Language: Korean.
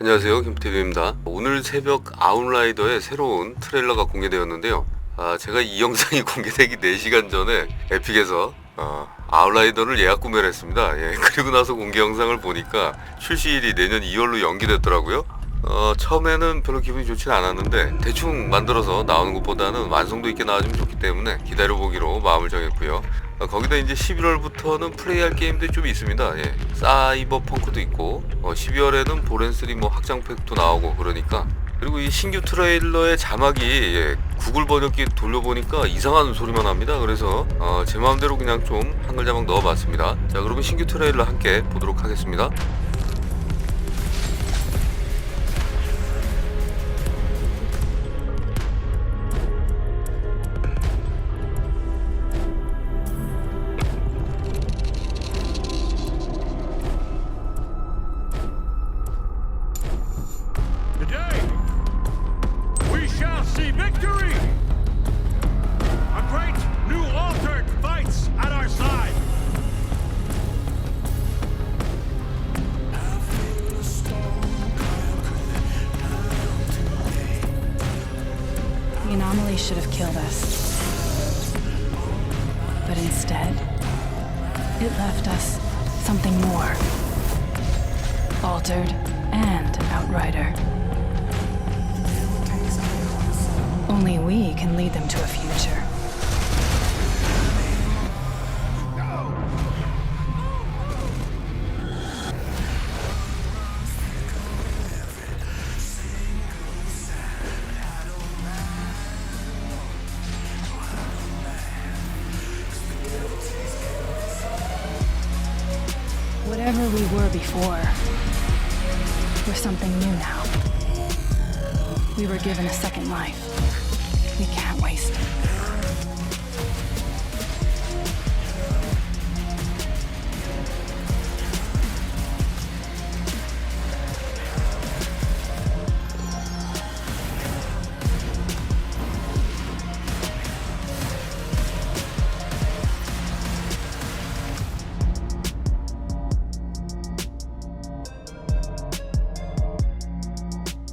안녕하세요. 김태규입니다. 오늘 새벽 아웃라이더의 새로운 트레일러가 공개되었는데요. 아, 제가 이 영상이 공개되기 4시간 전에 에픽에서 어, 아웃라이더를 예약 구매를 했습니다. 예, 그리고 나서 공개 영상을 보니까 출시일이 내년 2월로 연기됐더라고요. 어, 처음에는 별로 기분이 좋진 않았는데 대충 만들어서 나오는 것보다는 완성도 있게 나와주면 좋기 때문에 기다려보기로 마음을 정했고요. 어, 거기다 이제 11월부터는 플레이할 게임들이 좀 있습니다. 예. 사이버 펑크도 있고 어, 12월에는 보렌3 뭐 확장팩도 나오고 그러니까 그리고 이 신규 트레일러의 자막이 예, 구글 번역기 돌려보니까 이상한 소리만 합니다. 그래서 어, 제 마음대로 그냥 좀 한글 자막 넣어봤습니다. 자 그러면 신규 트레일러 함께 보도록 하겠습니다. The anomaly should have killed us. But instead, it left us something more. Altered and Outrider. Only we can lead them to a future. Whatever we were before, we're something new now. We were given a second life. We can't waste it.